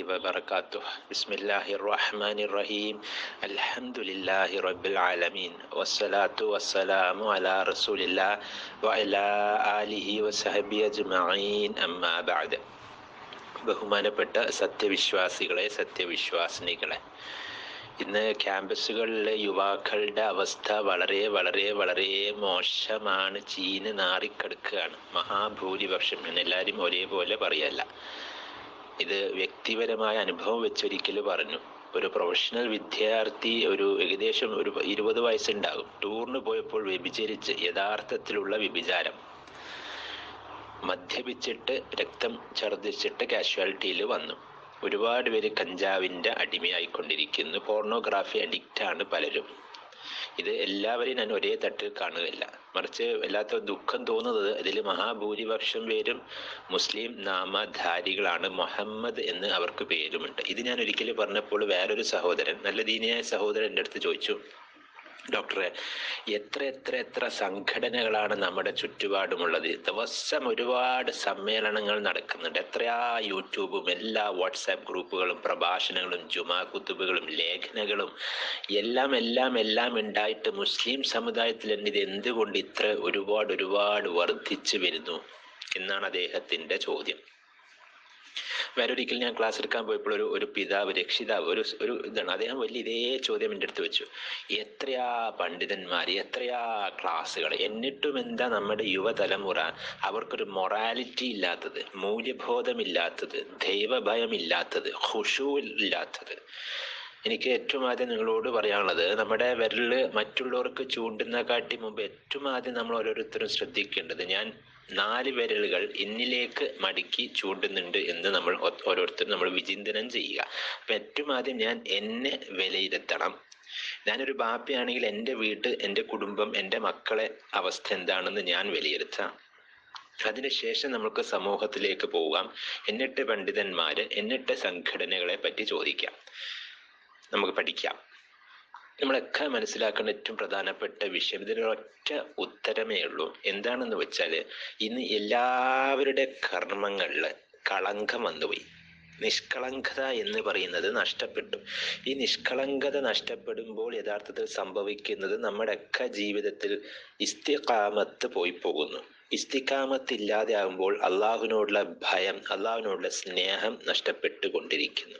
وبركاته بسم الله الرحمن الرحيم الحمد لله رب العالمين والصلاة والسلام على رسول الله وعلى آله وصحبه أجمعين أما بعد ബഹുമാനപ്പെട്ട സത്യവിശ്വാസികളെ സത്യവിശ്വാസിനികളെ ഇന്ന് ക്യാമ്പസുകളിലെ യുവാക്കളുടെ അവസ്ഥ വളരെ വളരെ വളരെ മോശമാണ് ചീന് നാറിക്കെടുക്കുകയാണ് മഹാഭൂരിപക്ഷം എന്നെല്ലാവരും ഒരേപോലെ പറയല്ല ഇത് വ്യക്തിപരമായ അനുഭവം വെച്ചൊരിക്കൽ പറഞ്ഞു. ഒരു പ്രൊഫഷണൽ വിദ്യാർത്ഥി ഒരു ഏകദേശം ഒരു ഇരുപത് വയസ്സുണ്ടാകും. ടൂറിന് പോയപ്പോൾ വ്യഭിചരിച്ച് യഥാർത്ഥത്തിലുള്ള വ്യഭിചാരം. മദ്യപിച്ചിട്ട് രക്തം ഛർദ്ദിച്ചിട്ട് കാഷ്വാലിറ്റിയിൽ വന്നു. ഒരുപാട് പേര് കഞ്ചാവിന്റെ അടിമയായിക്കൊണ്ടിരിക്കുന്നു. പോർണോഗ്രാഫി അഡിക്റ്റാണ് പലരും. ഇത് എല്ലാവരെയും ഞാൻ ഒരേ തട്ടിൽ കാണുകയില്ല. മറിച്ച് വല്ലാത്ത ദുഃഖം തോന്നുന്നത് ഇതിൽ മഹാഭൂരിപക്ഷം പേരും മുസ്ലിം നാമധാരികളാണ്. മുഹമ്മദ് എന്ന് അവർക്ക് പേരുമുണ്ട്. ഇത് ഞാൻ ഒരിക്കലും പറഞ്ഞപ്പോൾ വേറൊരു സഹോദരൻ നല്ല ദീനിയായ സഹോദരൻ എന്റെ അടുത്ത് ചോദിച്ചു ഡോക്ടറെ എത്ര എത്ര എത്ര സംഘടനകളാണ് നമ്മുടെ ചുറ്റുപാടുമുള്ളത്? ദിവസം ഒരുപാട് സമ്മേളനങ്ങൾ നടക്കുന്നുണ്ട്. എത്രയാ യൂട്യൂബും എല്ലാ വാട്സാപ്പ് ഗ്രൂപ്പുകളും പ്രഭാഷണങ്ങളും ജുമാ കുത്തുബുകളും ലേഖനങ്ങളും എല്ലാം എല്ലാം എല്ലാം ഉണ്ടായിട്ട് മുസ്ലിം സമുദായത്തിൽ എന്നിത് എന്തുകൊണ്ട് ഇത്ര ഒരുപാട് ഒരുപാട് വർദ്ധിച്ചു വരുന്നു? എന്നാണ് അദ്ദേഹത്തിന്റെ ചോദ്യം. വേറൊരിക്കൽ ഞാൻ ക്ലാസ് എടുക്കാൻ പോയപ്പോൾ ഒരു ഒരു പിതാവ് രക്ഷിതാവ് ഒരു ഒരു ഇതാണ്. അദ്ദേഹം വലിയ ഇതേ ചോദ്യം എന്റെ അടുത്ത് വെച്ചു. എത്രയാ പണ്ഡിതന്മാർ എത്രയാ ക്ലാസ്സുകൾ എന്നിട്ടും എന്താ നമ്മുടെ യുവതലമുറ അവർക്കൊരു മൊറാലിറ്റി ഇല്ലാത്തത് മൂല്യബോധമില്ലാത്തത് ദൈവഭയമില്ലാത്തത് ഹുഷു ഇല്ലാത്തത് എനിക്ക് ഏറ്റവും ആദ്യം നിങ്ങളോട് പറയാനുള്ളത് നമ്മുടെ വിരൽ മറ്റുള്ളവർക്ക് ചൂണ്ടുന്ന കാട്ടി മുമ്പ് ഏറ്റവും ആദ്യം നമ്മൾ ഓരോരുത്തരും ശ്രദ്ധിക്കേണ്ടത് ഞാൻ നാല് വിരലുകൾ ഇന്നിലേക്ക് മടക്കി ചൂണ്ടുന്നുണ്ട് എന്ന് നമ്മൾ ഓരോരുത്തരും നമ്മൾ വിചിന്തനം ചെയ്യുക. അപ്പം ഏറ്റവും ആദ്യം ഞാൻ എന്നെ വിലയിരുത്തണം. ഞാനൊരു ബാപ്പയാണെങ്കിൽ എന്റെ വീട് എന്റെ കുടുംബം എന്റെ മക്കളെ അവസ്ഥ എന്താണെന്ന് ഞാൻ വിലയിരുത്താം. അതിനുശേഷം നമുക്ക് സമൂഹത്തിലേക്ക് പോകാം. എന്നിട്ട് പണ്ഡിതന്മാര് എന്നിട്ട് സംഘടനകളെ പറ്റി ചോദിക്കാം. നമുക്ക് പഠിക്കാം. നമ്മളൊക്കെ മനസ്സിലാക്കേണ്ട ഏറ്റവും പ്രധാനപ്പെട്ട വിഷയം ഇതിന് ഒറ്റ ഉത്തരമേ ഉള്ളൂ. എന്താണെന്ന് വെച്ചാൽ ഇന്ന് എല്ലാവരുടെ കർമ്മങ്ങളിൽ കളങ്കം വന്നുപോയി. നിഷ്കളങ്കത എന്ന് പറയുന്നത് നഷ്ടപ്പെട്ടു. ഈ നിഷ്കളങ്കത നഷ്ടപ്പെടുമ്പോൾ യഥാർത്ഥത്തിൽ സംഭവിക്കുന്നത് നമ്മുടെയൊക്കെ ജീവിതത്തിൽ ഇസ്തികാമത്ത് പോയി പോകുന്നു. ഇസ്തിക്കാമത്ത് ഇല്ലാതെ ആകുമ്പോൾ അള്ളാഹുവിനോടുള്ള ഭയം അള്ളാഹുവിനോടുള്ള സ്നേഹം നഷ്ടപ്പെട്ടു കൊണ്ടിരിക്കുന്നു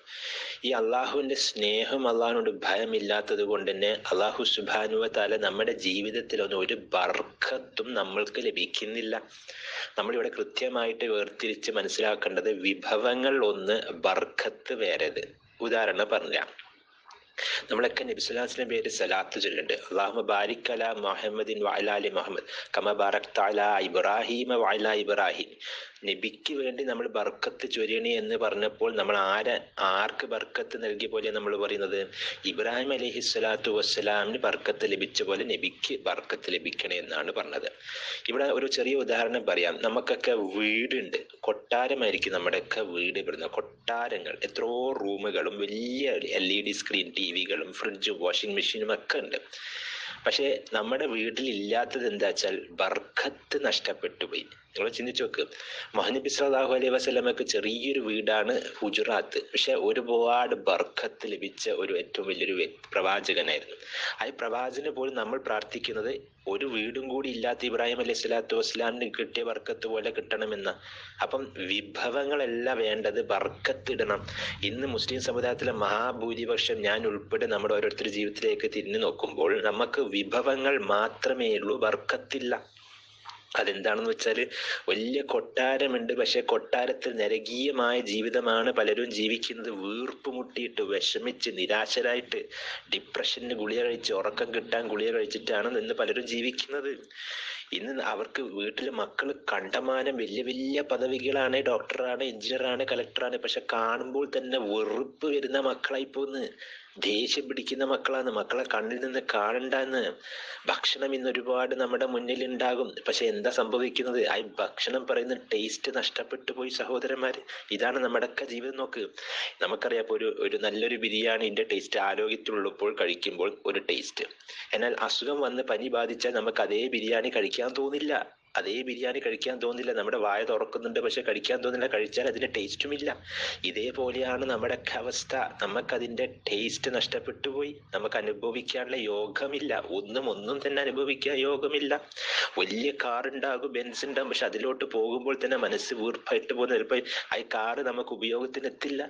ഈ അള്ളാഹുവിന്റെ സ്നേഹം അള്ളാഹുവിനോട് ഭയമില്ലാത്തത് കൊണ്ട് തന്നെ അള്ളാഹു സുബാനുവ താല നമ്മുടെ ജീവിതത്തിലൊന്നും ഒരു ബർക്കത്തും നമ്മൾക്ക് ലഭിക്കുന്നില്ല. നമ്മളിവിടെ കൃത്യമായിട്ട് വേർതിരിച്ച് മനസ്സിലാക്കേണ്ടത് വിഭവങ്ങൾ ഒന്ന് ബർക്കത്ത് വേറേത്. ഉദാഹരണം പറഞ്ഞാൽ നമ്മളൊക്കെ നബിസുലാസിന്റെ പേര് സലാത്ത് ചൊല്ലുണ്ട് അള്ളാഹു ബാരിക് അല മുഹമ്മദിൻ വഅലാലി മുഹമ്മദ്. കമ ബാറക് തല ഇബ്രാഹിമ വഅല ഇബ്രാഹിം. നബിക്ക് വേണ്ടി നമ്മൾ ബർക്കത്ത് ചൊരിയണി എന്ന് പറഞ്ഞപ്പോൾ നമ്മൾ ആരെ ആർക്ക് ബർക്കത്ത് നൽകിയ പോലെ നമ്മൾ പറയുന്നത്? ഇബ്രാഹിം അലഹി സ്വലാത്തു വസ്സലാമിന് ബർക്കത്ത് ലഭിച്ച പോലെ നബിക്ക് ബർക്കത്ത് ലഭിക്കണേ എന്നാണ് പറഞ്ഞത്. ഇവിടെ ഒരു ചെറിയ ഉദാഹരണം പറയാം. നമുക്കൊക്കെ വീടുണ്ട്. കൊട്ടാരമായിരിക്കും നമ്മുടെയൊക്കെ വീട് ഇവിടുന്ന്. കൊട്ടാരങ്ങൾ. എത്രയോ റൂമുകളും വലിയ എൽ ഇ ഡി സ്ക്രീൻ ടി വികളും ഫ്രിഡ്ജും വാഷിംഗ് മെഷീനും ഒക്കെ ഉണ്ട്. പക്ഷെ നമ്മുടെ വീട്ടിൽ ഇല്ലാത്തത് എന്താ വെച്ചാൽ ബർക്കത്ത് നഷ്ടപ്പെട്ടു പോയി. നിങ്ങൾ ചിന്തിച്ചു വെക്ക്. മഹനബി സലാഹു അലൈഹി വസ്ലമക്ക് ചെറിയൊരു വീടാണ് ഹുജുറാത്ത്. പക്ഷെ ഒരുപാട് ബർക്കത്ത് ലഭിച്ച ഒരു ഏറ്റവും വലിയൊരു പ്രവാചകനായിരുന്നു. ആ പ്രവാചകന് പോലും നമ്മൾ പ്രാർത്ഥിക്കുന്നത് ഒരു വീടും കൂടി ഇല്ലാത്ത ഇബ്രാഹിം അലൈഹി സ്വലാത്തു വസ്ലാമിന് കിട്ടിയ ബർക്കത്ത് പോലെ കിട്ടണമെന്ന. അപ്പം വിഭവങ്ങളല്ല വേണ്ടത് ബർക്കത്ത് ഇടണം. ഇന്ന് മുസ്ലിം സമുദായത്തിലെ മഹാഭൂരിപക്ഷം ഞാൻ ഉൾപ്പെടെ നമ്മുടെ ഓരോരുത്തരുടെ ജീവിതത്തിലേക്ക് തിരിഞ്ഞു നോക്കുമ്പോൾ നമുക്ക് വിഭവങ്ങൾ മാത്രമേ ഉള്ളൂ ബർക്കത്തില്ല. അതെന്താണെന്ന് വെച്ചാൽ വലിയ കൊട്ടാരമുണ്ട്. പക്ഷെ കൊട്ടാരത്തിൽ നരകീയമായ ജീവിതമാണ് പലരും ജീവിക്കുന്നത്. വീർപ്പ് മുട്ടിയിട്ട് വിഷമിച്ച് നിരാശരായിട്ട് ഡിപ്രഷന് ഗുളിക കഴിച്ച് ഉറക്കം കിട്ടാൻ ഗുളിക കഴിച്ചിട്ടാണ് ഇന്ന് പലരും ജീവിക്കുന്നത്. ഇന്ന് അവർക്ക് വീട്ടിലെ മക്കൾ കണ്ടമാനം വലിയ വലിയ പദവികളാണ് ഡോക്ടറാണ് എഞ്ചിനീയറാണ് കളക്ടറാണ് പക്ഷെ കാണുമ്പോൾ തന്നെ വെറുപ്പ് വരുന്ന മക്കളായി പോന്ന് ദേഷ്യം പിടിക്കുന്ന മക്കളാണ്. മക്കളെ കണ്ണിൽ നിന്ന് കാണണ്ടെന്ന് ഭക്ഷണം ഇന്ന് ഒരുപാട് നമ്മുടെ മുന്നിൽ ഉണ്ടാകും പക്ഷെ എന്താ സംഭവിക്കുന്നത്? ആ ഭക്ഷണം പറയുന്ന ടേസ്റ്റ് നഷ്ടപ്പെട്ടു പോയി സഹോദരന്മാര്. ഇതാണ് നമ്മുടെയൊക്കെ ജീവിതം നോക്ക്. നമുക്കറിയാം ഒരു ഒരു നല്ലൊരു ബിരിയാണിന്റെ ടേസ്റ്റ് ആരോഗ്യത്തിലുള്ളപ്പോൾ കഴിക്കുമ്പോൾ ഒരു ടേസ്റ്റ് എന്നാൽ അസുഖം വന്ന് പനി ബാധിച്ചാൽ നമുക്ക് അതേ ബിരിയാണി കഴിക്കാൻ തോന്നില്ല. അതേ ബിരിയാണി കഴിക്കാൻ തോന്നില്ല. നമ്മുടെ വായ തുറക്കുന്നുണ്ട് പക്ഷെ കഴിക്കാൻ തോന്നില്ല. കഴിച്ചാൽ അതിന്റെ ടേസ്റ്റും ഇല്ല. ഇതേപോലെയാണ് നമ്മുടെ അവസ്ഥ. നമുക്കതിന്റെ ടേസ്റ്റ് നഷ്ടപ്പെട്ടു പോയി. നമുക്ക് അനുഭവിക്കാനുള്ള യോഗമില്ല. ഒന്നും ഒന്നും തന്നെ അനുഭവിക്കാൻ യോഗമില്ല. വലിയ കാർ ഉണ്ടാകും ബെൻസ് ഉണ്ടാകും പക്ഷെ അതിലോട്ട് പോകുമ്പോൾ തന്നെ മനസ്സ് വീർപ്പായിട്ട് പോകുന്ന. ചിലപ്പോൾ ആ കാറ് നമുക്ക് ഉപയോഗത്തിന് എത്തില്ല.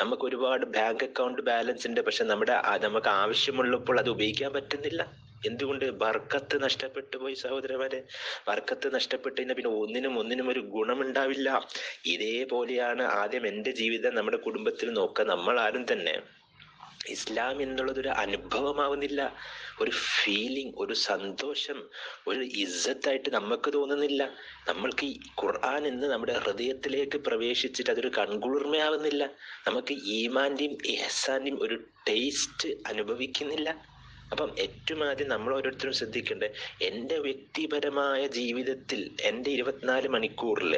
നമുക്ക് ഒരുപാട് ബാങ്ക് അക്കൗണ്ട് ബാലൻസ് ഉണ്ട് പക്ഷെ നമ്മുടെ നമുക്ക് ആവശ്യമുള്ളപ്പോൾ അത് ഉപയോഗിക്കാൻ പറ്റുന്നില്ല. എന്തുകൊണ്ട് ബർക്കത്ത് നഷ്ടപ്പെട്ടു പോയി സഹോദരന്മാരെ? ബർക്കത്ത് നഷ്ടപ്പെട്ടു കഴിഞ്ഞാൽ പിന്നെ ഒന്നിനും ഒന്നിനും ഒരു ഗുണമുണ്ടാവില്ല. ഇതേപോലെയാണ് ആദ്യം എന്റെ ജീവിതം നമ്മുടെ കുടുംബത്തിൽ നോക്കുക. നമ്മൾ ആരും തന്നെ ഇസ്ലാം എന്നുള്ളത് ഒരു അനുഭവമാവുന്നില്ല. ഒരു ഫീലിംഗ് ഒരു സന്തോഷം ഒരു ഇസ്സത്തായിട്ട് നമുക്ക് തോന്നുന്നില്ല. നമ്മൾക്ക് ഈ ഖുർആൻ എന്ന് നമ്മുടെ ഹൃദയത്തിലേക്ക് പ്രവേശിച്ചിട്ട് അതൊരു കൺകുളിർമയാവുന്നില്ല. നമുക്ക് ഈമാന്റെയും എഹ്സാന്റെയും ഒരു ടേസ്റ്റ് അനുഭവിക്കുന്നില്ല. അപ്പം ഏറ്റവും ആദ്യം നമ്മൾ ഓരോരുത്തരും ശ്രദ്ധിക്കേണ്ടത് എന്റെ വ്യക്തിപരമായ ജീവിതത്തിൽ എന്റെ ഇരുപത്തിനാല് മണിക്കൂറിൽ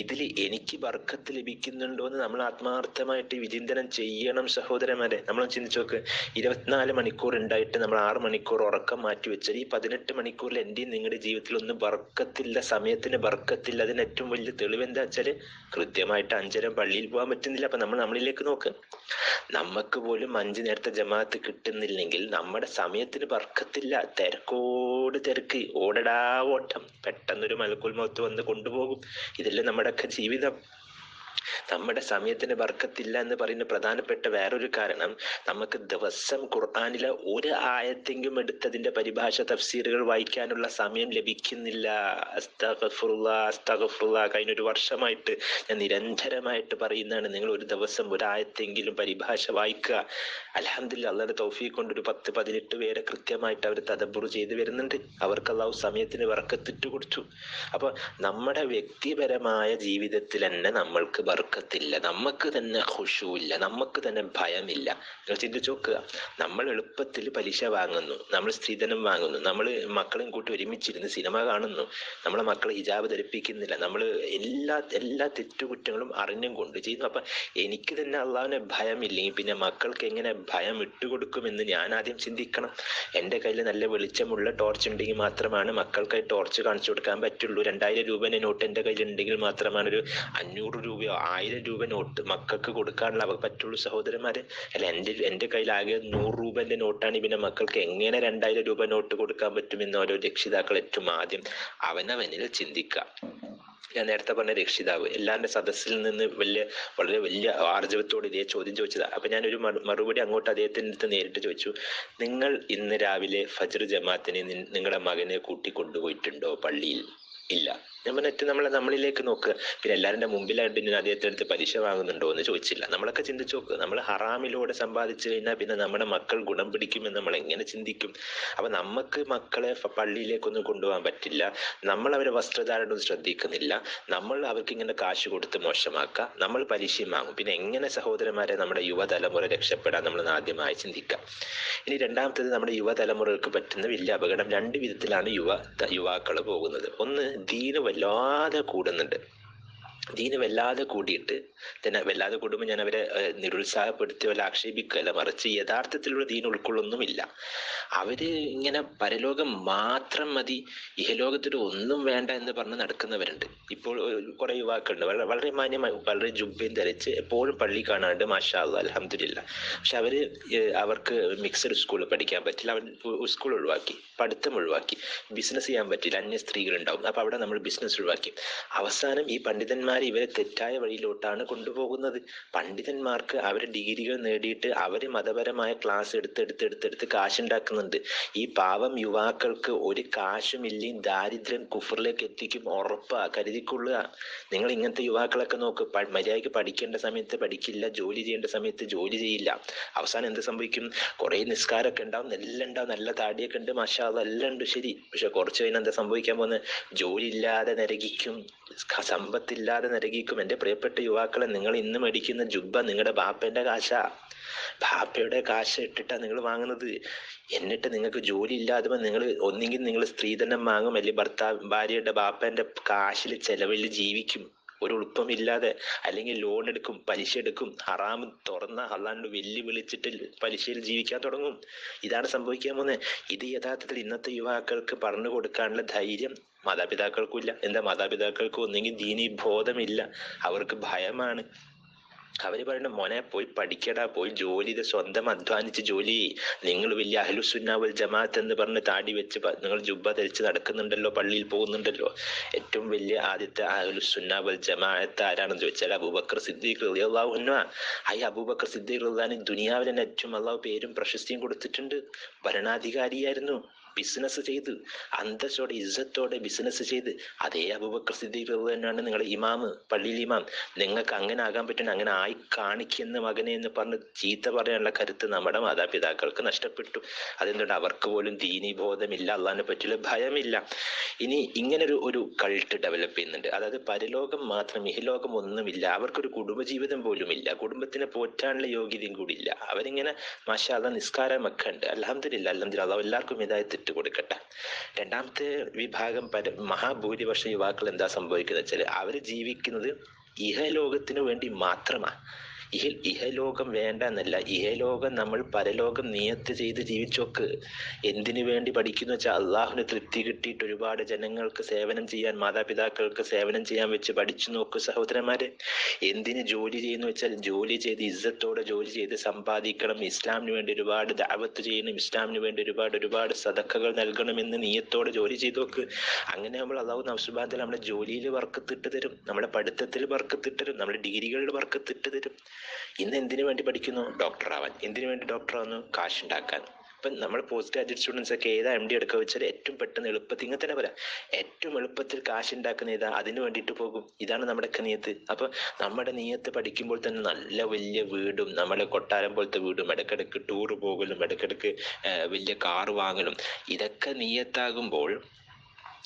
ഇതിൽ എനിക്ക് ബർക്കത്ത് ലഭിക്കുന്നുണ്ടോ എന്ന് നമ്മൾ ആത്മാർത്ഥമായിട്ട് വിചിന്തനം ചെയ്യണം സഹോദരന്മാരെ. നമ്മൾ ചിന്തിച്ചു നോക്ക് ഇരുപത്തിനാല് മണിക്കൂർ ഉണ്ടായിട്ട് നമ്മൾ ആറ് മണിക്കൂർ ഉറക്കം മാറ്റി വെച്ചാൽ ഈ പതിനെട്ട് മണിക്കൂറിൽ എന്റെയും നിങ്ങളുടെ ജീവിതത്തിൽ ഒന്നും ബർക്കത്തില്ല സമയത്തിന് ബർക്കത്തില്ല അതിന് ഏറ്റവും വലിയ തെളിവ് എന്താ വെച്ചാൽ കൃത്യമായിട്ട് അഞ്ചര പള്ളിയിൽ പോകാൻ പറ്റുന്നില്ല. അപ്പൊ നമ്മൾ നമ്മളിലേക്ക് നോക്ക്. നമുക്ക് പോലും അഞ്ചു നേരത്തെ ജമാഅത്ത് കിട്ടുന്നില്ലെങ്കിൽ നമ്മുടെ സമയത്തിന് വർക്കത്തില്ല. തിരക്കോട് തിരക്ക്. ഓടടാ ഓട്ടം. പെട്ടെന്നൊരു മലക്കുൽ മൗത്ത് വന്ന് കൊണ്ടുപോകും. ഇതല്ലേ നമ്മുടെയൊക്കെ ജീവിതം. നമ്മുടെ സമയത്തിന് വർക്കത്തില്ല എന്ന് പറയുന്ന പ്രധാനപ്പെട്ട വേറൊരു കാരണം നമുക്ക് ദിവസം ഖുർആാനിലെ ഒരു ആയത്തെങ്കിലും എടുത്തതിന്റെ പരിഭാഷ തഫ്സീറുകൾ വായിക്കാനുള്ള സമയം ലഭിക്കുന്നില്ല. കഴിഞ്ഞ ഒരു വർഷമായിട്ട് ഞാൻ നിരന്തരമായിട്ട് പറയുന്നതാണ് നിങ്ങൾ ഒരു ദിവസം ഒരായത്തെങ്കിലും പരിഭാഷ വായിക്കുക. അലഹമില്ല അള്ളാഹുടെ തൗഫീഖ് കൊണ്ട് ഒരു പത്ത് പതിനെട്ട് പേരെ കൃത്യമായിട്ട് അവർ തദബ്ബുർ ചെയ്ത് വരുന്നുണ്ട്. അവർക്ക് അള്ളാഹു സമയത്തിന് വർക്കത്തിട്ട് കൊടുത്തു. അപ്പൊ നമ്മുടെ വ്യക്തിപരമായ ജീവിതത്തിൽ തന്നെ നമ്മൾക്ക് ബർക്കത്തില്ല നമുക്ക് തന്നെ ഖുഷുവില്ല നമുക്ക് തന്നെ ഭയമില്ല. നിങ്ങൾ ചിന്തിച്ചു നോക്കുക. നമ്മൾ എളുപ്പത്തിൽ പലിശ വാങ്ങുന്നു. നമ്മൾ സ്ത്രീധനം വാങ്ങുന്നു. നമ്മൾ മക്കളെയും കൂട്ടി ഒരുമിച്ചിരുന്ന് സിനിമ കാണുന്നു. നമ്മളെ മക്കൾ ഹിജാബ് ധരിപ്പിക്കുന്നില്ല. നമ്മൾ എല്ലാ എല്ലാ തെറ്റുകുറ്റങ്ങളും അറിഞ്ഞും കൊണ്ട് ചെയ്യുന്നു. അപ്പൊ എനിക്ക് തന്നെ അള്ളാവിനെ ഭയമില്ലെങ്കിൽ പിന്നെ മക്കൾക്ക് എങ്ങനെ ഭയം ഇട്ടുകൊടുക്കുമെന്ന് ഞാൻ ആദ്യം ചിന്തിക്കണം. എന്റെ കയ്യിൽ നല്ല വെളിച്ചമുള്ള ടോർച്ച് ഉണ്ടെങ്കിൽ മാത്രമാണ് മക്കൾക്കായി ടോർച്ച് കാണിച്ചു കൊടുക്കാൻ പറ്റുള്ളൂ. രണ്ടായിരം രൂപേന്റെ നോട്ട് എന്റെ കയ്യിൽ ഉണ്ടെങ്കിൽ മാത്രമാണ് ഒരു അഞ്ഞൂറ് രൂപയോ ആയിരം രൂപ നോട്ട് മക്കൾക്ക് കൊടുക്കാനുള്ള അവർക്ക് പറ്റുള്ളൂ സഹോദരന്മാരെ. അല്ല എന്റെ എന്റെ കയ്യിൽ ആകെ നൂറ് രൂപന്റെ നോട്ടാണ്. പിന്നെ മക്കൾക്ക് എങ്ങനെ രണ്ടായിരം രൂപ നോട്ട് കൊടുക്കാൻ പറ്റുമെന്ന് ഓരോ രക്ഷിതാക്കൾ ഏറ്റവും ആദ്യം അവനവനിൽ ചിന്തിക്കുക. ഞാൻ നേരത്തെ പറഞ്ഞ രക്ഷിതാവ് എല്ലാവരുടെ സദസ്സിൽ നിന്ന് വലിയ വളരെ വലിയ ആർജവത്തോട് ഇതേ ചോദ്യം ചോദിച്ചതാ. അപ്പൊ ഞാൻ ഒരു മറുപടി അങ്ങോട്ട് അദ്ദേഹത്തിന്റെ അടുത്ത് നേരിട്ട് ചോദിച്ചു. നിങ്ങൾ ഇന്ന് രാവിലെ ഫജർ ജമാഅത്തിന് നിങ്ങളുടെ മകനെ കൂട്ടി കൊണ്ടുപോയിട്ടുണ്ടോ പള്ളിയിൽ? ഇല്ല. പറഞ്ഞിട്ട് നമ്മളെ നമ്മളിലേക്ക് നോക്കുക പിന്നെ എല്ലാവരുടെ മുമ്പിലായിട്ട് ഞാൻ അദ്ദേഹത്തെ അടുത്ത് പലിശ വാങ്ങുന്നുണ്ടോ എന്ന് ചോദിച്ചില്ല. നമ്മളൊക്കെ ചിന്തിച്ചു നോക്കുക നമ്മൾ ഹറാമിലൂടെ സമ്പാദിച്ചു കഴിഞ്ഞാൽ പിന്നെ നമ്മുടെ മക്കൾ ഗുണം പിടിക്കുമെന്ന് നമ്മൾ എങ്ങനെ ചിന്തിക്കും? അപ്പൊ നമുക്ക് മക്കളെ പള്ളിയിലേക്ക് പള്ളിയിലേക്കൊന്നും കൊണ്ടുപോകാൻ പറ്റില്ല. നമ്മൾ അവരെ വസ്ത്രധാരണം ശ്രദ്ധിക്കുന്നില്ല. നമ്മൾ അവർക്ക് ഇങ്ങനെ കാശ് കൊടുത്ത് മോശമാക്കുക. നമ്മൾ പലിശയും വാങ്ങും. പിന്നെ എങ്ങനെ സഹോദരന്മാരെ നമ്മുടെ യുവതലമുറ രക്ഷപ്പെടാൻ നമ്മൾ ആദ്യമായി ചിന്തിക്കാം ഇനി രണ്ടാമത്തേത് നമ്മുടെ യുവതലമുറകൾക്ക് പറ്റുന്ന വലിയ അപകടം രണ്ട് വിധത്തിലാണ് യുവ യുവാക്കൾ പോകുന്നത്. ഒന്ന് ദീന് വല്ലാതെ കൂടുന്നുണ്ട്. ദീന് വല്ലാതെ കൂടിയിട്ട് തന്നെ വല്ലാതെ കൂടുമ്പോൾ ഞാൻ അവരെ നിരുത്സാഹപ്പെടുത്തി വല്ല ആക്ഷേപിക്കുകയല്ല. മറിച്ച് യഥാർത്ഥത്തിലുള്ള ദീൻ ഉൾക്കൊള്ളൊന്നുമില്ല. അവർ ഇങ്ങനെ പരലോകം മാത്രം മതി ഇഹലോകത്തിൽ ഒന്നും വേണ്ട എന്ന് പറഞ്ഞ് നടക്കുന്നവരുണ്ട്. ഇപ്പോൾ കുറെ യുവാക്കളുണ്ട്. വളരെ വളരെ മാന്യമായി വളരെ ജുബയും ധരിച്ച് എപ്പോഴും പള്ളി കാണാണ്ട് മാഷാ അലഹമില്ല പക്ഷെ അവർ അവർക്ക് മിക്സഡ് സ്കൂളിൽ പഠിക്കാൻ പറ്റില്ല. അവർ സ്കൂൾ ഒഴിവാക്കി പഠിത്തം ഒഴിവാക്കി. ബിസിനസ് ചെയ്യാൻ പറ്റില്ല. അന്യ സ്ത്രീകൾ ഉണ്ടാവും അപ്പൊ അവിടെ നമ്മൾ ബിസിനസ് ഒഴിവാക്കി. അവസാനം ഈ പണ്ഡിതന്മാർ ഇവരെ തെറ്റായ വഴിയിലോട്ടാണ് കൊണ്ടുപോകുന്നത്. പണ്ഡിതന്മാർക്ക് അവർ ഡിഗ്രികൾ നേടിയിട്ട് അവർ മതപരമായ ക്ലാസ് എടുത്ത് എടുത്ത് എടുത്ത് എടുത്ത് കാശുണ്ടാക്കുന്നുണ്ട്. ഈ പാവം യുവാക്കൾക്ക് ഒരു കാശും ഇല്ലെങ്കിൽ ദാരിദ്ര്യം കുഫറിലേക്ക് എത്തിക്കും ഉറപ്പാ. കരുതിക്കൊള്ളുക. നിങ്ങൾ ഇങ്ങനത്തെ യുവാക്കളൊക്കെ നോക്ക്. മര്യാദയ്ക്ക് പഠിക്കേണ്ട സമയത്ത് പഠിക്കില്ല ജോലി ചെയ്യേണ്ട സമയത്ത് ജോലി ചെയ്യില്ല. അവസാനം എന്ത് സംഭവിക്കും? കുറെ നിസ്കാരമൊക്കെ ഉണ്ടാവും. എല്ലാം ഉണ്ടാവും. നല്ല താടിയൊക്കെ ഉണ്ട്. മഷാ എല്ലാം ഉണ്ട്. ശരി. പക്ഷെ കുറച്ച് കഴിഞ്ഞാൽ എന്താ സംഭവിക്കാൻ പോകുന്നത്? ജോലി ഇല്ലാതെ നരകിക്കും. സമ്പത്തില്ലാതെ നരകിക്കും. എന്റെ പ്രിയപ്പെട്ട യുവാക്കളെ നിങ്ങൾ ഇന്ന് മേടിക്കുന്ന ജുബ്ബ നിങ്ങളുടെ ബാപ്പന്റെ കാശാ. ബാപ്പയുടെ കാശ് ഇട്ടിട്ടാണ് നിങ്ങൾ വാങ്ങുന്നത്. എന്നിട്ട് നിങ്ങൾക്ക് ജോലി ഇല്ലാതെ നിങ്ങൾ ഒന്നെങ്കിൽ നിങ്ങൾ സ്ത്രീധനം വാങ്ങും അല്ലെങ്കിൽ ഭർത്താവ് ഭാര്യയുടെ ബാപ്പന്റെ കാശിൽ ചെലവിൽ ജീവിക്കും. ഒരു ഉൾപ്പമില്ലാതെ അല്ലെങ്കിൽ ലോൺ എടുക്കും പലിശ എടുക്കും. ഹറാം തുറന്ന അല്ലാണ്ട് വെല്ലുവിളിച്ചിട്ട് പലിശയിൽ ജീവിക്കാൻ തുടങ്ങും. ഇതാണ് സംഭവിക്കാൻ പോകുന്നത്. ഇത് യഥാർത്ഥത്തിൽ ഇന്നത്തെ യുവാക്കൾക്ക് പറഞ്ഞു കൊടുക്കാനുള്ള ധൈര്യം മാതാപിതാക്കൾക്കും ഇല്ല എന്താ മാതാപിതാക്കൾക്ക് ഒന്നെങ്കിൽ ദീനി ബോധമില്ല. അവർക്ക് ഭയമാണ്. അവർ പറയുന്ന മോനെ പോയി പഠിക്കടാ പോയി ജോലി ചെയ്ത് സ്വന്തം അധ്വാനിച്ച് ജോലി. നിങ്ങൾ വലിയ അഹ്ലുസുന്നാവൽ ജമാഅത്ത് എന്ന് പറഞ്ഞ് താടി വെച്ച് നിങ്ങൾ ജുബ്ബ ധരിച്ച് നടക്കുന്നുണ്ടല്ലോ പള്ളിയിൽ പോകുന്നുണ്ടല്ലോ. ഏറ്റവും വലിയ ആദ്യത്തെ അഹ്ലുസുന്നാവൽ ജമാഅത്ത് ആരാണെന്ന് ചോദിച്ചാൽ അബൂബക്കർ സിദ്ദീഖ് അൻഹു ആ അബൂബക്കർ സിദ്ദീഖ് ദുനിയാവിൽ തന്നെ ഏറ്റവും അള്ളാഹു പേരും പ്രശസ്തിയും കൊടുത്തിട്ടുണ്ട്. ഭരണാധികാരിയായിരുന്നു. ബിസിനസ് ചെയ്ത് അന്തസ്സോടെ ഇജ്ജത്തോടെ ബിസിനസ് ചെയ്ത് അതേ അബൂബക്കർ സിദ്ദീഖ് തന്നെയാണ് നിങ്ങളുടെ ഇമാമ് പള്ളിയിൽ ഇമാം നിങ്ങൾക്ക് അങ്ങനെ ആകാൻ പറ്റുന്ന അങ്ങനെ ആയി കാണിക്കുന്ന മകനെ എന്ന് പറഞ്ഞ് ചീത്ത പറയാനുള്ള കരുത്ത് നമ്മുടെ മാതാപിതാക്കൾക്ക് നഷ്ടപ്പെട്ടു. അതെന്തുകൊണ്ട് അവർക്ക് പോലും ദീനി ബോധമില്ല അള്ളാഹിനെ പറ്റിയുള്ള ഭയമില്ല. ഇനി ഇങ്ങനെ ഒരു കൾട്ട് ഡെവലപ്പ് ചെയ്യുന്നുണ്ട്. അതായത് പരലോകം മാത്രം ഇഹലോകം ഒന്നുമില്ല. അവർക്കൊരു കുടുംബജീവിതം പോലും ഇല്ല കുടുംബത്തിനെ പോറ്റാനുള്ള യോഗ്യതയും കൂടി ഇല്ല അവരിങ്ങനെ മാഷാല്ല നിസ്കാരമൊക്കെ ഉണ്ട്. അലഹമില്ല അലഹമില്ല എല്ലാവർക്കും ഇതായി തെറ്റ് കൊടുക്കട്ടെ രണ്ടാമത്തെ വിഭാഗം പര മഹാഭൂരിപക്ഷം യുവാക്കൾ എന്താ സംഭവിക്കുന്നത് വെച്ചാൽ അവർ ജീവിക്കുന്നത് ഇഹലോകത്തിന് വേണ്ടി മാത്രമാണ് ഇഹ ഇഹലോകം വേണ്ട എന്നല്ല ഇഹലോകം നമ്മൾ പരലോകം നിയത്ത് ചെയ്ത് ജീവിച്ചോക്ക്. എന്തിനു വേണ്ടി പഠിക്കുന്നു വെച്ചാൽ അള്ളാഹുന് തൃപ്തി കിട്ടിയിട്ട് ഒരുപാട് ജനങ്ങൾക്ക് സേവനം ചെയ്യാൻ മാതാപിതാക്കൾക്ക് സേവനം ചെയ്യാൻ വെച്ച് പഠിച്ചു നോക്കൂ സഹോദരന്മാരെ. എന്തിന് ജോലി ചെയ്യുന്നു വെച്ചാൽ ജോലി ചെയ്ത് ഇജ്ജത്തോടെ ജോലി ചെയ്ത് സമ്പാദിക്കണം. ഇസ്ലാമിന് വേണ്ടി ഒരുപാട് ദാവത്ത് ചെയ്യണം. ഇസ്ലാമിന് വേണ്ടി ഒരുപാട് ഒരുപാട് സദക്കകൾ നൽകണമെന്ന് നീയത്തോടെ ജോലി ചെയ്ത് നോക്ക്. അങ്ങനെ നമ്മൾ അള്ളാഹു നവസുബാദ് നമ്മുടെ ജോലിയിൽ വർക്ക് തിട്ടു തരും. നമ്മുടെ പഠിത്തത്തിൽ വർക്ക് തിട്ടു തരും. നമ്മുടെ ഡിഗ്രികളിൽ വർക്ക് തിട്ടു തരും. ഇന്ന് എന്തിനു വേണ്ടി പഠിക്കുന്നു? ഡോക്ടർ ആവാൻ എന്തിനു വേണ്ടി ഡോക്ടർ ആവുന്നു കാശ് ഉണ്ടാക്കാൻ ഇപ്പം നമ്മൾ പോസ്റ്റ് ഗ്രാജുവേറ്റ് സ്റ്റുഡൻസ് ഒക്കെ ഏതാ എം ഡി എടുക്കുക വെച്ചാൽ ഏറ്റവും പെട്ടെന്ന് എളുപ്പത്തിൽ ഇങ്ങനെ തന്നെ പറയാം. ഏറ്റവും എളുപ്പത്തിൽ കാശ് ഉണ്ടാക്കുന്ന ഏതാ? അതിന് വേണ്ടിയിട്ട് പോകും. ഇതാണ് നമ്മുടെ നിയത്ത്. അപ്പൊ നമ്മുടെ നിയത്ത് പഠിക്കുമ്പോൾ തന്നെ നല്ല വലിയ വീടും നമ്മുടെ കൊട്ടാരം പോലത്തെ വീടും ഇടക്കിടക്ക് ടൂർ പോകലും ഇടക്കിടക്ക് വലിയ കാർ വാങ്ങലും ഇതൊക്കെ നിയത്താകുമ്പോൾ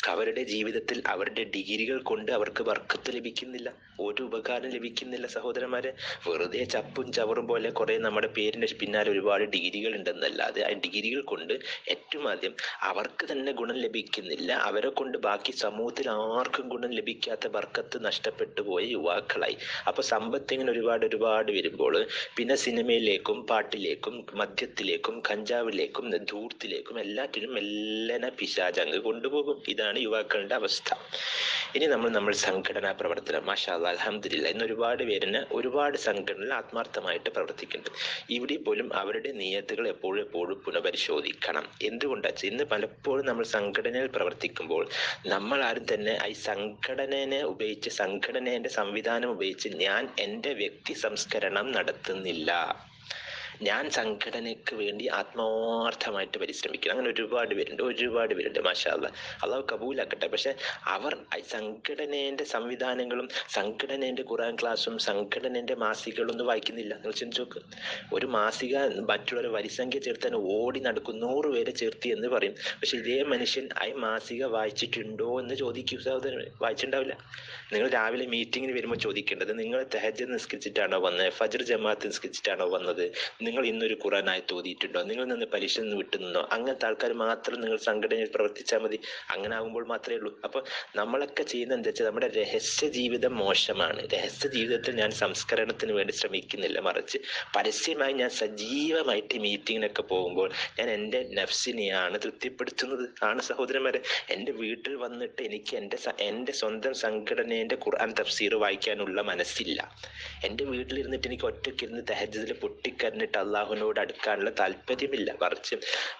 അവരുടെ ജീവിതത്തിൽ അവരുടെ ഡിഗ്രികൾ കൊണ്ട് അവർക്ക് വർക്കത്ത് ലഭിക്കുന്നില്ല ഒരു ഉപകാരം ലഭിക്കുന്നില്ല സഹോദരന്മാരെ. വെറുതെ ചപ്പും ചവറും പോലെ കുറെ നമ്മുടെ പേരിന്റെ പിന്നാലെ ഒരുപാട് ഡിഗ്രികൾ ഉണ്ടെന്നല്ലാതെ ആ ഡിഗ്രികൾ കൊണ്ട് ഏറ്റവും ആദ്യം അവർക്ക് തന്നെ ഗുണം ലഭിക്കുന്നില്ല. അവരെ കൊണ്ട് ബാക്കി സമൂഹത്തിൽ ആർക്കും ഗുണം ലഭിക്കാത്ത വർക്കത്ത് നഷ്ടപ്പെട്ടു പോയ യുവാക്കളായി. അപ്പൊ സമ്പത്ത് ഇങ്ങനെ ഒരുപാട് ഒരുപാട് വരുമ്പോൾ പിന്നെ സിനിമയിലേക്കും പാട്ടിലേക്കും മദ്യത്തിലേക്കും കഞ്ചാവിലേക്കും ധൂർത്തിലേക്കും എല്ലാറ്റിനും പിശാച് പിശാചങ്ങ് കൊണ്ടുപോകും. ഇതാണ് യുവാക്കളുടെ അവസ്ഥ. ഇനി നമ്മൾ നമ്മൾ സംഘടനാ പ്രവർത്തനം. മാഷാ അലഹമില്ല ഇന്ന് ഒരുപാട് പേരിന് ഒരുപാട് സംഘടനകൾ ആത്മാർത്ഥമായിട്ട് പ്രവർത്തിക്കുന്നുണ്ട്. ഇവിടെ പോലും അവരുടെ നിയത്തുകൾ എപ്പോഴും എപ്പോഴും പുനഃപരിശോധിക്കണം. എന്തുകൊണ്ടാ? ഇന്ന് പലപ്പോഴും നമ്മൾ സംഘടനയിൽ പ്രവർത്തിക്കുമ്പോൾ നമ്മൾ ആരും തന്നെ ഈ സംഘടനനെ ഉപയോഗിച്ച് സംഘടനയുടെ സംവിധാനം ഉപയോഗിച്ച് ഞാൻ എന്റെ വ്യക്തി സംസ്കരണം നടത്തുന്നില്ല. ഞാൻ സംഘടനയ്ക്ക് വേണ്ടി ആത്മാർത്ഥമായിട്ട് പരിശ്രമിക്കണം. അങ്ങനെ ഒരുപാട് പേരുണ്ട് ഒരുപാട് പേരുണ്ട് മാഷാ അള്ളാഹ് കബൂലാക്കട്ടെ. പക്ഷെ അവർ സംഘടനയുടെ സംവിധാനങ്ങളും സംഘടനേന്റെ ഖുറാൻ ക്ലാസ്സും മാസികകളും ഒന്നും വായിക്കുന്നില്ല. നിങ്ങൾ ചിന്തിച്ചു നോക്ക്. ഒരു മാസിക മറ്റുള്ളവരെ വരിസംഖ്യ ചേർത്താൻ ഓടി നടക്കും. നൂറ് പേരെ ചേർത്തി എന്ന് പറയും. പക്ഷെ ഇതേ മനുഷ്യൻ ആ മാസിക വായിച്ചിട്ടുണ്ടോ എന്ന് ചോദിക്കും. സഹോദരൻ വായിച്ചിട്ടുണ്ടാവില്ല. നിങ്ങൾ രാവിലെ മീറ്റിങ്ങിന് വരുമ്പോൾ ചോദിക്കേണ്ടത് നിങ്ങൾ തെഹജ് നിസ്കരിച്ചിട്ടാണോ വന്നത്? ഫജർ ജമാഅത്ത് നിസ്കരിച്ചിട്ടാണോ വന്നത്? നിങ്ങൾ ഇന്നൊരു ഖുറാനായി തോന്നിയിട്ടുണ്ടോ? നിങ്ങൾ നിന്ന് പലിശ നിന്ന് വിട്ടു നിന്നോ അങ്ങനത്തെ ആൾക്കാർ മാത്രം നിങ്ങൾ സംഘടനയിൽ പ്രവർത്തിച്ചാൽ മതി. അങ്ങനെ ആകുമ്പോൾ മാത്രമേ ഉള്ളൂ. അപ്പൊ നമ്മളൊക്കെ ചെയ്യുന്ന എന്താ വെച്ചാൽ നമ്മുടെ രഹസ്യ ജീവിതം മോശമാണ്. രഹസ്യ ജീവിതത്തിൽ ഞാൻ സംസ്കരണത്തിന് വേണ്ടി ശ്രമിക്കുന്നില്ല മറിച്ച്. പരസ്യമായി ഞാൻ സജീവമായിട്ട് മീറ്റിങ്ങിനൊക്കെ പോകുമ്പോൾ ഞാൻ എന്റെ നഫ്സിനെയാണ് തൃപ്തിപ്പെടുത്തുന്നത്. ആണ് സഹോദരന്മാരെ എന്റെ വീട്ടിൽ വന്നിട്ട് എനിക്ക് എന്റെ എന്റെ സ്വന്തം സംഘടനേന്റെ ഖുർആൻ തഫ്സീർ വായിക്കാനുള്ള മനസ്സില്ല. എന്റെ വീട്ടിലിരുന്നിട്ട് എനിക്ക് ഒറ്റയ്ക്കിരുന്ന് തഹജദിൽ പൊട്ടിക്കരഞ്ഞിട്ട് അള്ളാഹുവിനോട് അടുക്കാനുള്ള താല്പര്യമില്ല. മറിച്ച്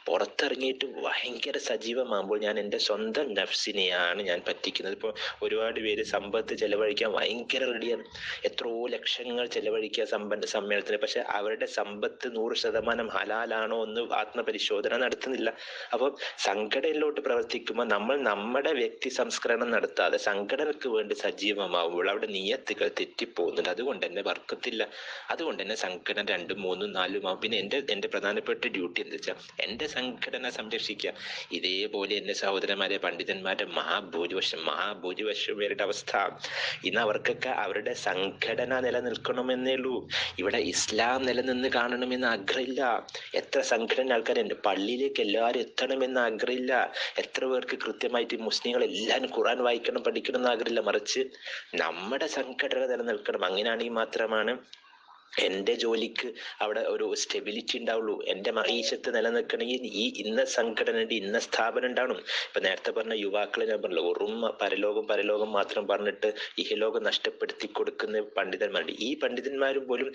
പുറത്തിറങ്ങിയിട്ട് ഭയങ്കര സജീവമാകുമ്പോൾ ഞാൻ എന്റെ സ്വന്തം നഫ്സിനെയാണ് ഞാൻ പറ്റിക്കുന്നത്. ഇപ്പോൾ ഒരുപാട് പേര് സമ്പത്ത് ചെലവഴിക്കാൻ ഭയങ്കര റെഡിയാണ് എത്രയോ ലക്ഷങ്ങൾ ചെലവഴിക്കുക സമ്പന്ന സമ്മേളനത്തിന്. പക്ഷെ അവരുടെ സമ്പത്ത് നൂറ് ശതമാനം ഹലാലാണോ എന്ന് ആത്മപരിശോധന നടത്തുന്നില്ല. അപ്പോൾ സംഘടനയിലോട്ട് പ്രവർത്തിക്കുമ്പോൾ നമ്മൾ നമ്മുടെ വ്യക്തി സംസ്കരണം നടത്താതെ സംഘടനക്ക് വേണ്ടി സജീവമാവുമ്പോൾ അവിടെ നിയത്തുകൾ തെറ്റിപ്പോകുന്നുണ്ട്. അതുകൊണ്ട് തന്നെ വർക്കത്തില്ല. അതുകൊണ്ട് തന്നെ സംഘടന രണ്ടും മൂന്നും ആവും പിന്നെ എന്റെ എന്റെ പ്രധാനപ്പെട്ട ഡ്യൂട്ടി എന്താ വെച്ചാൽ എന്റെ സംഘടന സംരക്ഷിക്കുക ഇതേപോലെ എന്റെ സഹോദരന്മാരെ പണ്ഡിതന്മാരുടെ മഹാഭൂരിപക്ഷം മഹാഭൂരിപക്ഷം പേരുടെ അവസ്ഥ. ഇന്ന് അവർക്കൊക്കെ അവരുടെ സംഘടന നിലനിൽക്കണമെന്നേ ഉള്ളൂ. ഇവിടെ ഇസ്ലാം നിലനിന്ന് കാണണമെന്ന് ആഗ്രഹമില്ല എത്ര സംഘടന ആൾക്കാർ ആൾക്കാരുണ്ട്? പള്ളിയിലേക്ക് എല്ലാവരും എത്തണമെന്ന് ആഗ്രഹമില്ല എത്ര പേർക്ക് കൃത്യമായിട്ട് മുസ്ലിങ്ങൾ എല്ലാവരും ഖുറാൻ വായിക്കണം പഠിക്കണം എന്ന് ആഗ്രഹമില്ല. മറിച്ച് നമ്മുടെ സംഘടന നിലനിൽക്കണം. അങ്ങനെയാണെങ്കിൽ മാത്രമാണ് എന്റെ ജോലിക്ക് അവിടെ ഒരു സ്റ്റെബിലിറ്റി ഉണ്ടാവുള്ളൂ. എന്റെ മഹീശത്ത് നിലനിൽക്കണമെങ്കിൽ ഈ ഇന്ന സംഘടന ഉണ്ട് ഇന്ന സ്ഥാപനം ഉണ്ടാവണം. ഇപ്പൊ നേരത്തെ പറഞ്ഞ യുവാക്കളെ ഞാൻ പറഞ്ഞല്ലോ വെറും പരലോകം പരലോകം മാത്രം പറഞ്ഞിട്ട് ഇഹലോകം നഷ്ടപ്പെടുത്തി കൊടുക്കുന്ന പണ്ഡിതന്മാരുണ്ട്. ഈ പണ്ഡിതന്മാരും പോലും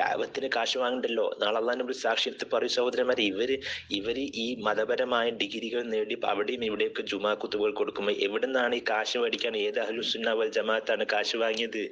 ദൈവത്തിന് ദാവത്തിന് കാശ് വാങ്ങണ്ടല്ലോ. നാളെ ഒരു സാക്ഷ്യത്ത് പറയും സഹോദരന്മാർ ഇവർ ഇവർ ഈ മതപരമായ ഡിഗ്രികൾ നേടി അവിടെയും ഇവിടെയൊക്കെ ജുമാ കുത്തുകൾ കൊടുക്കുമ്പോൾ എവിടെ നിന്നാണ് ഈ കാശ് മേടിക്കാൻ? ഏത് അഹ്ലുസുന്ന വൽ ജമാഅത്താണ് കാശ് വാങ്ങിയത്?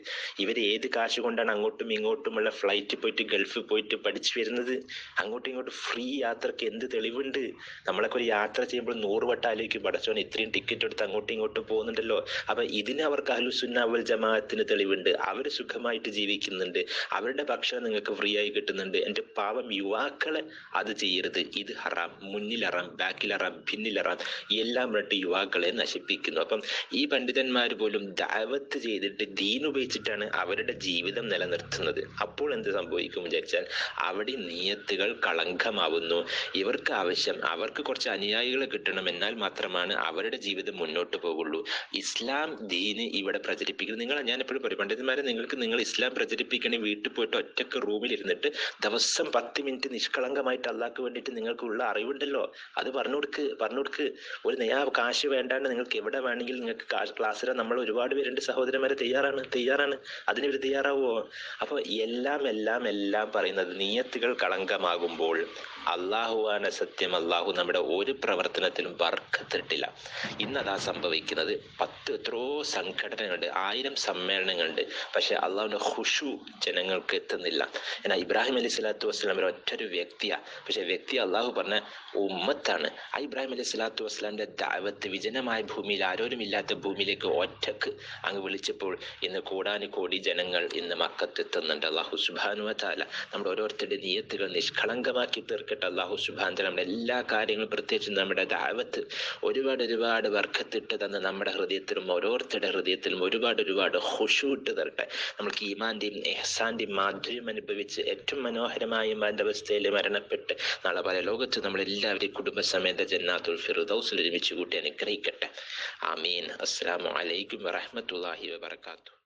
ഇവർ ഏത് കാശ് കൊണ്ടാണ് അങ്ങോട്ടും ഇങ്ങോട്ടുമുള്ള ഫ്ലൈറ്റിൽ പോയിട്ട് ഗൾഫിൽ പോയിട്ട് പഠിച്ചു വരുന്നത്. അങ്ങോട്ടും ഇങ്ങോട്ടും ഫ്രീ യാത്രയ്ക്ക് എന്ത് തെളിവുണ്ട്? നമ്മളൊക്കെ ഒരു യാത്ര ചെയ്യുമ്പോൾ നൂറ് വട്ടം ആലോചിക്കും പടച്ചോൻ ഇത്രയും ടിക്കറ്റ് എടുത്ത് അങ്ങോട്ടും ഇങ്ങോട്ടും പോകുന്നുണ്ടല്ലോ. അപ്പൊ ഇതിന് അവർക്ക് അഹ്ലുസുന്ന അവൽ ജമാഅത്തിന് തെളിവുണ്ട്. അവർ സുഖമായിട്ട് ജീവിക്കുന്നുണ്ട്. അവരുടെ ഭക്ഷണം നിങ്ങൾക്ക് ഫ്രീ ആയി കിട്ടുന്നുണ്ട്. എന്റെ പാവം യുവാക്കളെ അത് ചെയ്യരുത്. ഇത് ഹറാം. മുന്നിലറാം ബാക്കിലറാം പിന്നിലറാം എല്ലാം ഇട്ട് യുവാക്കളെ നശിപ്പിക്കുന്നു. അപ്പം ഈ പണ്ഡിതന്മാർ പോലും ദാവത്ത് ചെയ്തിട്ട് ദീൻ ഉപയോഗിച്ചിട്ടാണ് അവരുടെ ജീവിതം നിലനിർത്തുന്നത്. അപ്പോൾ എന്ത് സംഭവിക്കും വിചാരിച്ചാൽ അവിടെ നീയത്തുകൾ കളങ്കമാവുന്നു. ഇവർക്ക് ആവശ്യം അവർക്ക് കുറച്ച് അനുയായികളെ കിട്ടണം. എന്നാൽ മാത്രമാണ് അവരുടെ ജീവിതം മുന്നോട്ട് പോകുള്ളൂ. ഇസ്ലാം ദീന് ഇവിടെ പ്രചരിപ്പിക്കുന്നത് നിങ്ങൾ ഞാൻ എപ്പോഴും പറയും പണ്ഡിതന്മാരെ നിങ്ങൾക്ക് നിങ്ങൾ ഇസ്ലാം പ്രചരിപ്പിക്കണേ വീട്ടിൽ പോയിട്ട് ഒറ്റയ്ക്ക് റൂമിൽ ഇരുന്നിട്ട് ദിവസം പത്ത് മിനിറ്റ് നിഷ്കളങ്കമായിട്ട് അള്ളാഹ്ക്ക് വേണ്ടിയിട്ട് നിങ്ങൾക്കുള്ള അറിവുണ്ടല്ലോ. അത് പറഞ്ഞു കൊടുക്ക് പറഞ്ഞു കൊടുക്ക്. ഒരു നെയ്യാ കാശ് വേണ്ടാണ്ട് നിങ്ങൾക്ക് എവിടെ വേണമെങ്കിലും നിങ്ങൾക്ക് ക്ലാസ്സിൽ നമ്മൾ ഒരുപാട് പേരുണ്ട്. സഹോദരന്മാരെ തയ്യാറാണ് തയ്യാറാണ്. അതിന് ഇവർ തയ്യാറാവുമോ അപ്പോൾ എല്ലാം എല്ലാം എല്ലാം എല്ലാം പറയുന്നത് നീയത്തുകൾ കളങ്കമാകുമ്പോൾ അള്ളാഹുവാണ് സത്യം. അള്ളാഹു നമ്മുടെ ഒരു പ്രവർത്തനത്തിലും വർക്കത്തിട്ടില്ല. ഇന്നതാ സംഭവിക്കുന്നത്. പത്ത് എത്രയോ സംഘടനകളുണ്ട്. ആയിരം സമ്മേളനങ്ങളുണ്ട്. പക്ഷെ അള്ളാഹുവിന്റെ ഹുഷു ജനങ്ങൾക്ക് എത്തുന്നില്ല. എന്നാൽ ഇബ്രാഹിം അലി സ്വലാത്തു വസ്സലാം ഒരു ഒറ്റൊരു പക്ഷെ വ്യക്തി അള്ളാഹു പറഞ്ഞ ഉമ്മത്താണ്. ആ ഇബ്രാഹിം അലി സ്വലാത്തു വസ്സലാമിന്റെ ദാവത്ത് വിജനമായ ഭൂമിയിൽ ആരോരുമില്ലാത്ത ഭൂമിയിലേക്ക് ഒറ്റയ്ക്ക് അങ്ങ് വിളിച്ചപ്പോൾ ഇന്ന് കോടാനുകോടി ജനങ്ങൾ ഇന്ന് മക്കത്തെത്തുന്നുണ്ട്. അള്ളാഹു സുബാനുവ താല നമ്മുടെ ഓരോരുത്തരുടെ നിയത്തുകൾ നിഷ്കളങ്കമാക്കി തീർക്കട്ടെ. അള്ളാഹു സുബാൻ താല നമ്മുടെ എല്ലാ കാര്യങ്ങളും പ്രത്യേകിച്ച് നമ്മുടെ ദാവത്ത് ഒരുപാട് ഒരുപാട് വർക്കത്തിട്ട് തന്ന് നമ്മുടെ ഹൃദയത്തിലും ഓരോരുത്തരുടെ ഹൃദയത്തിലും ഒരുപാട് ഒരുപാട് ഹുഷൂട്ട് തരട്ടെ. നമ്മൾക്ക് ഈമാന്റെയും എഹ്സാന്റെയും മാധുര്യം അനുഭവിച്ച് ഏറ്റവും മനോഹരമായ അവസ്ഥയിൽ മരണപ്പെട്ട് നാളെ പല ലോകത്ത് നമ്മളെല്ലാവരെയും കുടുംബസമേത ജന്നാത്തുൽ ഫിറുദൌസിൽ ഒരുമിച്ച് കൂട്ടി അനുഗ്രഹിക്കട്ടെ. ആമീൻ. അസ്സാം വലൈക്കും വറഹ്മത്തുള്ളാഹി വബറകാതുഹു.